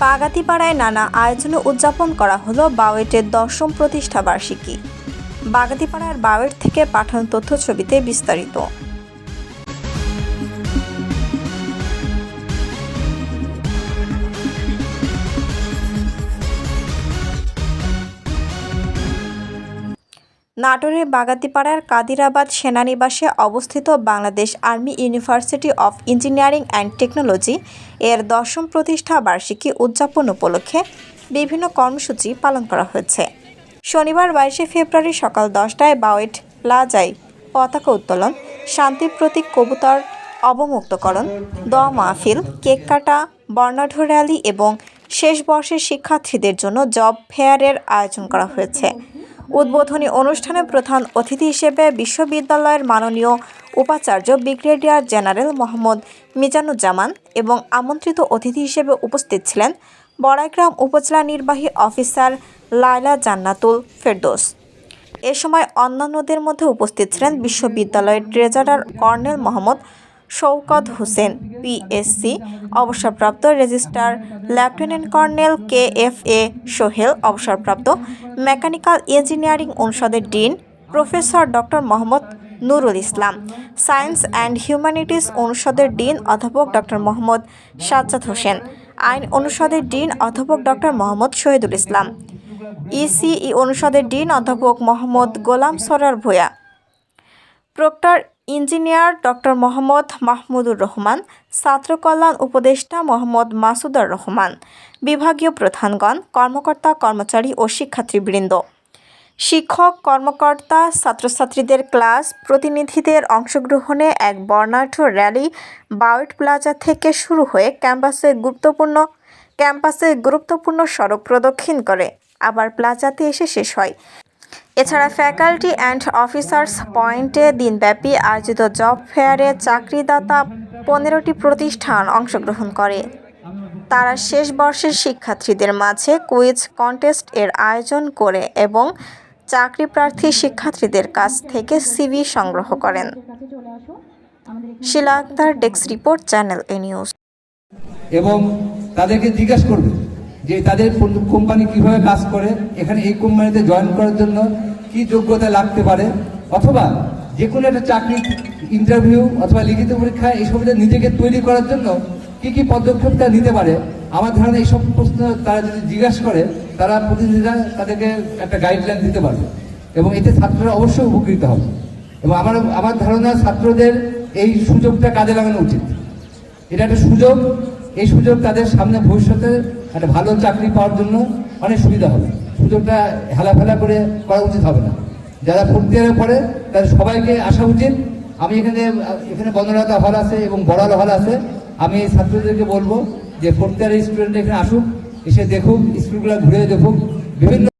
বাগাতিপাড়ায় নানা আয়োজনে উদযাপন করা হলো বাওয়েটের দশম প্রতিষ্ঠাবার্ষিকী বাগাতিপাড়ার বাওয়েট থেকে পাঠানো তথ্য ছবিতে বিস্তারিত। নাটোরের বাগাতিপাড়ার কাদিরাবাদ সেনানিবাসে অবস্থিত Bangladesh army university of engineering and technology এর দশম প্রতিষ্ঠা বার্ষিকী উদযাপন উপলক্ষে বিভিন্ন কর্মসূচি পালন করা হয়েছে। শনিবার বাইশে ফেব্রুয়ারি সকাল দশটায় বাওয়েট প্লাজায় পতাকা উত্তোলন শান্তির প্রতীক কবুতর অবমুক্তকরণ দোয়া মাহফিল, কেক কাটা, বর্ণাঢ্য র্যালি এবং শেষ বর্ষের শিক্ষার্থীদের জন্য জব ফেয়ারের আয়োজন করা হয়েছে। উদ্বোধনী অনুষ্ঠানে প্রধান অতিথি হিসেবে বিশ্ববিদ্যালয়ের মাননীয় উপাচার্য ব্রিগেডিয়ার জেনারেল মোহাম্মদ মিজানুজ্জামান এবং আমন্ত্রিত অতিথি হিসেবে উপস্থিত ছিলেন বড়াইগ্রাম উপজেলা নির্বাহী অফিসার লায়লা জান্নাতুল ফেরদোস। এ সময় অন্যান্যদের মধ্যে উপস্থিত ছিলেন বিশ্ববিদ্যালয়ের treasurer colonel Mohammad Shaukat Hossain PSC অবসরপ্রাপ্ত registrar lieutenant colonel K F A Sohel, অবসরপ্রাপ্ত মেকানিক্যাল ইঞ্জিনিয়ারিং অনুষদের dean professor doctor Mohammad Nurul Islam, science and humanities অনুষদের ডিন অধ্যাপক ডক্টর মোহাম্মদ সাজ্জাদ হোসেন, আইন অনুষদের ডিন অধ্যাপক ডক্টর মোহাম্মদ শহীদুল ইসলাম ইসিই অনুষদের ডিন অধ্যাপক Mohammad Golam Sarwar Bhuiyan proctor engineer doctor Mohammad Mahmudur Rahman ছাত্র কল্যাণ উপদেষ্টা মোহাম্মদ মাসুদার রহমান, বিভাগীয় প্রধানগণ, কর্মকর্তা, কর্মচারী ও শিক্ষার্থীবৃন্দ। শিক্ষক, কর্মকর্তা, ছাত্রছাত্রীদের ক্লাস, প্রতিনিধিদের অংশগ্রহণে এক বর্ণাঢ্য র্যালি বাউট প্লাজা থেকে শুরু হয়ে ক্যাম্পাসে গুরুত্বপূর্ণ ক্যাম্পাসে গুরুত্বপূর্ণ সড়ক প্রদক্ষিণ করে। আবার প্লাজাতে এসে শেষ হয়। এছাড়া ফ্যাকাল্টি অ্যান্ড অফিসার্স পয়েন্টে দিনব্যাপী আয়োজিত জব ফেয়ারে চাকরিদাতা পনেরোটি প্রতিষ্ঠান অংশগ্রহণ করে। তারা শেষ বর্ষের শিক্ষার্থীদের মাঝে কুইজ কন্টেস্ট এর আয়োজন করে এবং চাকরি প্রার্থী শিক্ষার্থীদের কাছ থেকে সিভি সংগ্রহ করেন। Shila Akter report, channel A news. এবং তাদেরকে জিজ্ঞাসা করবে যে তাদের কোম্পানি কীভাবে কাজ করে, এখানে এই কোম্পানিতে জয়েন করার জন্য কি যোগ্যতা লাগতে পারে? অথবা যে কোনো একটা চাকরি ইন্টারভিউ অথবা লিখিত পরীক্ষা এইসবটা নিজেকে তৈরি করার জন্য কি কি পদক্ষেপ তারা নিতে পারে? আমার ধারণা এইসব প্রশ্ন তারা যদি জিজ্ঞাসা করে, তারা প্রতিনিধিরা তাদেরকে একটা গাইডলাইন দিতে পারবে। এবং এতে ছাত্ররা অবশ্যই উপকৃত হবে। এবং আমার আমার ধারণা ছাত্রদের এই সুযোগটা কাজে লাগানো উচিত। এটা একটা সুযোগ। এই সুযোগ তাদের সামনে ভবিষ্যতে একটা ভালো চাকরি পাওয়ার জন্য অনেক সুবিধা হবে। সুযোগটা হেলাফেলা করে করা উচিত হবে না। যারা হয়ে পড়ে, তাদের সবাইকে আসা উচিত। আমি এখানে এখানে বন্দনাতা হল আছে এবং বড়াল হল আছে। আমি ছাত্রদেরকে বলব যে ফোর্থ ইয়ারের স্টুডেন্ট এখানে আসুক, এসে দেখুক, স্কুলগুলো ঘুরে দেখুক। বিভিন্ন